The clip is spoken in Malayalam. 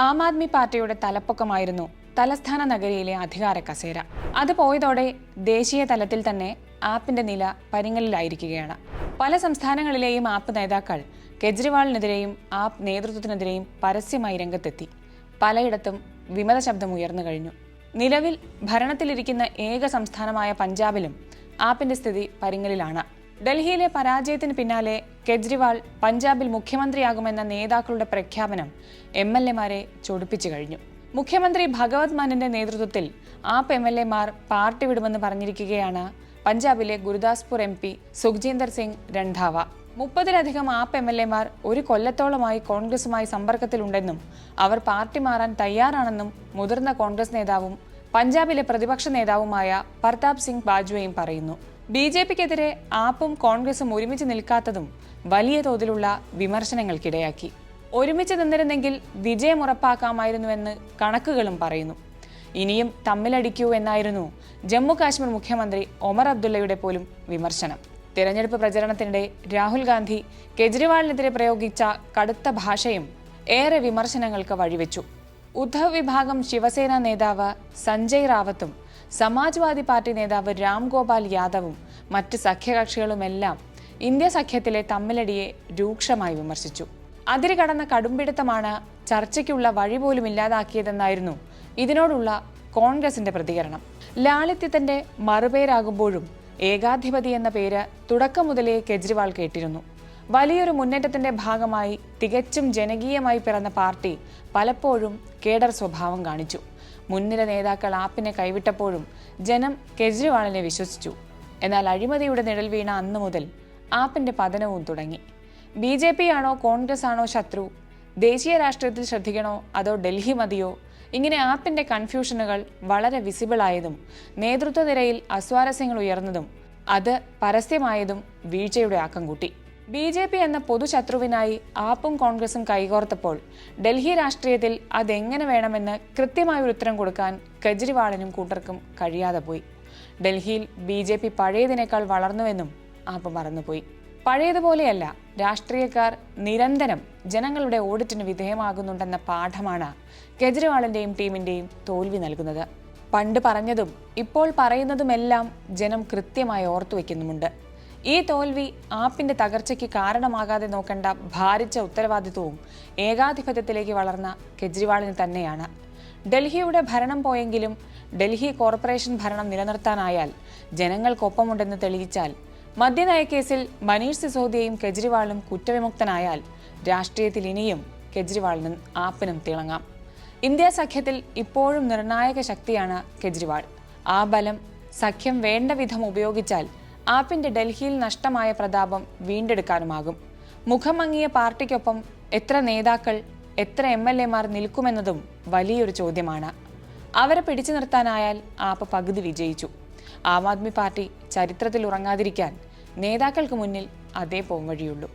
ആം ആദ്മി പാർട്ടിയുടെ തലപ്പൊക്കമായിരുന്നു തലസ്ഥാന നഗരിയിലെ അധികാര കസേര. അത് പോയതോടെ ദേശീയ തലത്തിൽ തന്നെ ആപ്പിന്റെ നില പരിങ്ങലിലായിരിക്കുകയാണ്. പല സംസ്ഥാനങ്ങളിലെയും ആപ്പ് നേതാക്കൾ കെജ്രിവാളിനെതിരെയും ആപ്പ് നേതൃത്വത്തിനെതിരെയും പരസ്യമായി രംഗത്തെത്തി. പലയിടത്തും വിമത ശബ്ദം ഉയർന്നു കഴിഞ്ഞു. നിലവിൽ ഭരണത്തിലിരിക്കുന്ന ഏക സംസ്ഥാനമായ പഞ്ചാബിലും ആപ്പിന്റെ സ്ഥിതി പരിങ്ങലിലാണ്. ഡൽഹിയിലെ പരാജയത്തിന് പിന്നാലെ കെജ്രിവാൾ പഞ്ചാബിൽ മുഖ്യമന്ത്രിയാകുമെന്ന നേതാക്കളുടെ പ്രഖ്യാപനം എം എൽ എമാരെ ചൊടിപ്പിച്ചു കഴിഞ്ഞു. മുഖ്യമന്ത്രി ഭഗവത് മാനിന്റെ നേതൃത്വത്തിൽ ആപ്പ് എം എൽ എമാർ പാർട്ടി വിടുമെന്ന് പറഞ്ഞിരിക്കുകയാണ് പഞ്ചാബിലെ ഗുരുദാസ്പൂർ എം പി സുഖ്ജീന്ദർ സിംഗ് രണ്ടാവ. മുപ്പതിലധികം ആപ്പ് എം എൽ എമാർ ഒരു കൊല്ലത്തോളമായി കോൺഗ്രസുമായി സമ്പർക്കത്തിലുണ്ടെന്നും അവർ പാർട്ടി മാറാൻ തയ്യാറാണെന്നും മുതിർന്ന കോൺഗ്രസ് നേതാവും പഞ്ചാബിലെ പ്രതിപക്ഷ നേതാവുമായ പ്രതാപ് സിംഗ് ബാജ്വയും പറയുന്നു. ബി ജെ പിക്കെതിരെ ആപ്പും കോൺഗ്രസും ഒരുമിച്ച് നിൽക്കാത്തതും വലിയ തോതിലുള്ള വിമർശനങ്ങൾക്കിടയാക്കി. ഒരുമിച്ച് നിന്നിരുന്നെങ്കിൽ വിജയം ഉറപ്പാക്കാമായിരുന്നുവെന്ന് കണക്കുകളും പറയുന്നു. ഇനിയും തമ്മിലടിക്കൂ എന്നായിരുന്നു ജമ്മു കാശ്മീർ മുഖ്യമന്ത്രി ഒമർ അബ്ദുള്ളയുടെ പോലും വിമർശനം. തിരഞ്ഞെടുപ്പ് പ്രചരണത്തിനിടെ രാഹുൽ ഗാന്ധി കെജ്രിവാളിനെതിരെ പ്രയോഗിച്ച കടുത്ത ഭാഷയും ഏറെ വിമർശനങ്ങൾക്ക് വഴിവെച്ചു. ഉദ്ധവ് വിഭാഗം ശിവസേന നേതാവ് സഞ്ജയ് റാവത്തും സമാജ്വാദി പാർട്ടി നേതാവ് രാം ഗോപാൽ യാദവും മറ്റ് സഖ്യകക്ഷികളുമെല്ലാം ഇന്ത്യ സഖ്യത്തിലെ തമ്മിലടിയെ രൂക്ഷമായി വിമർശിച്ചു. അതിര് കടന്ന കടുംപിടുത്തമാണ് ചർച്ചയ്ക്കുള്ള വഴി പോലും ഇല്ലാതാക്കിയതെന്നായിരുന്നു ഇതിനോടുള്ള കോൺഗ്രസിന്റെ പ്രതികരണം. ലാളിത്യത്തിന്റെ മറുപേരാകുമ്പോഴും ഏകാധിപതി എന്ന പേര് തുടക്കം മുതലേ കെജ്രിവാൾ കേട്ടിരുന്നു. വലിയൊരു മുന്നേറ്റത്തിന്റെ ഭാഗമായി തികച്ചും ജനകീയമായി പിറന്ന പാർട്ടി പലപ്പോഴും കേഡർ സ്വഭാവം കാണിച്ചു. മുൻനിര നേതാക്കൾ ആപ്പിനെ കൈവിട്ടപ്പോഴും ജനം കെജ്രിവാളിനെ വിശ്വസിച്ചു. എന്നാൽ അഴിമതിയുടെ നിഴൽ വീണ അന്നു മുതൽ ആപ്പിന്റെ പതനവും തുടങ്ങി. ബി ജെ പി ആണോ കോൺഗ്രസ് ആണോ ശത്രു? ദേശീയ രാഷ്ട്രീയത്തിൽ ശ്രദ്ധിക്കണോ അതോ ഡൽഹി മതിയോ? ഇങ്ങനെ ആപ്പിന്റെ കൺഫ്യൂഷനുകൾ വളരെ വിസിബിളായതും നേതൃത്വ നിരയിൽ അസ്വാരസ്യങ്ങൾ ഉയർന്നതും അത് പരസ്യമായതും വീഴ്ചയുടെ ആക്കം കൂട്ടി. ബി ജെ പി എന്ന പൊതുശത്രുവിനായി ആപ്പും കോൺഗ്രസും കൈകോർത്തപ്പോൾ ഡൽഹി രാഷ്ട്രീയത്തിൽ അതെങ്ങനെ വേണമെന്ന് കൃത്യമായ ഒരു ഉത്തരം കൊടുക്കാൻ കെജ്രിവാളിനും കൂട്ടർക്കും കഴിയാതെ പോയി. ഡൽഹിയിൽ ബി ജെ പി പഴയതിനേക്കാൾ വളർന്നുവെന്നും ആപ്പ് മറന്നുപോയി. പഴയതുപോലെയല്ല രാഷ്ട്രീയക്കാർ നിരന്തരം ജനങ്ങളുടെ ഓഡിറ്റിന് വിധേയമാകുന്നുണ്ടെന്ന പാഠമാണ് കെജ്രിവാളിന്റെയും ടീമിന്റെയും തോൽവി നൽകുന്നത്. പണ്ട് പറഞ്ഞതും ഇപ്പോൾ പറയുന്നതുമെല്ലാം ജനം കൃത്യമായി ഓർത്തു വയ്ക്കുന്നുമുണ്ട് ഈ തോൽവി ആപ്പിന്റെ തകർച്ചയ്ക്ക് കാരണമാകാതെ നോക്കേണ്ട ഭാരിച്ച ഉത്തരവാദിത്വവും ഏകാധിപത്യത്തിലേക്ക് വളർന്ന കെജ്രിവാളിന് തന്നെയാണ്. ഡൽഹിയുടെ ഭരണം പോയെങ്കിലും ഡൽഹി കോർപ്പറേഷൻ ഭരണം നിലനിർത്താനായാൽ ജനങ്ങൾക്കൊപ്പമുണ്ടെന്ന് തെളിയിച്ചാൽ മദ്യനയക്കേസിൽ മനീഷ് സിസോദിയയും കെജ്രിവാളും കുറ്റവിമുക്തനായാൽ രാഷ്ട്രീയത്തിൽ ഇനിയും കെജ്രിവാളിനും ആപ്പിനും തിളങ്ങാം. ഇന്ത്യ സഖ്യത്തിൽ ഇപ്പോഴും നിർണായക ശക്തിയാണ് കെജ്രിവാൾ. ആ ബലം സഖ്യം വേണ്ട വിധം ഉപയോഗിച്ചാൽ ആപ്പിന്റെ ഡൽഹിയിൽ നഷ്ടമായ പ്രതാപം വീണ്ടെടുക്കാനുമാകും. മുഖമങ്ങിയ പാർട്ടിക്കൊപ്പം എത്ര നേതാക്കൾ എത്ര എം എൽ എമാർ നിൽക്കുമെന്നതും വലിയൊരു ചോദ്യമാണ്. അവരെ പിടിച്ചു നിർത്താനായാൽ ആപ്പ് പകുതി വിജയിച്ചു. ആം ആദ്മി പാർട്ടി ചരിത്രത്തിൽ ഉറങ്ങാതിരിക്കാൻ നേതാക്കൾക്ക് മുന്നിൽ അതേ പോംവഴിയുള്ളൂ.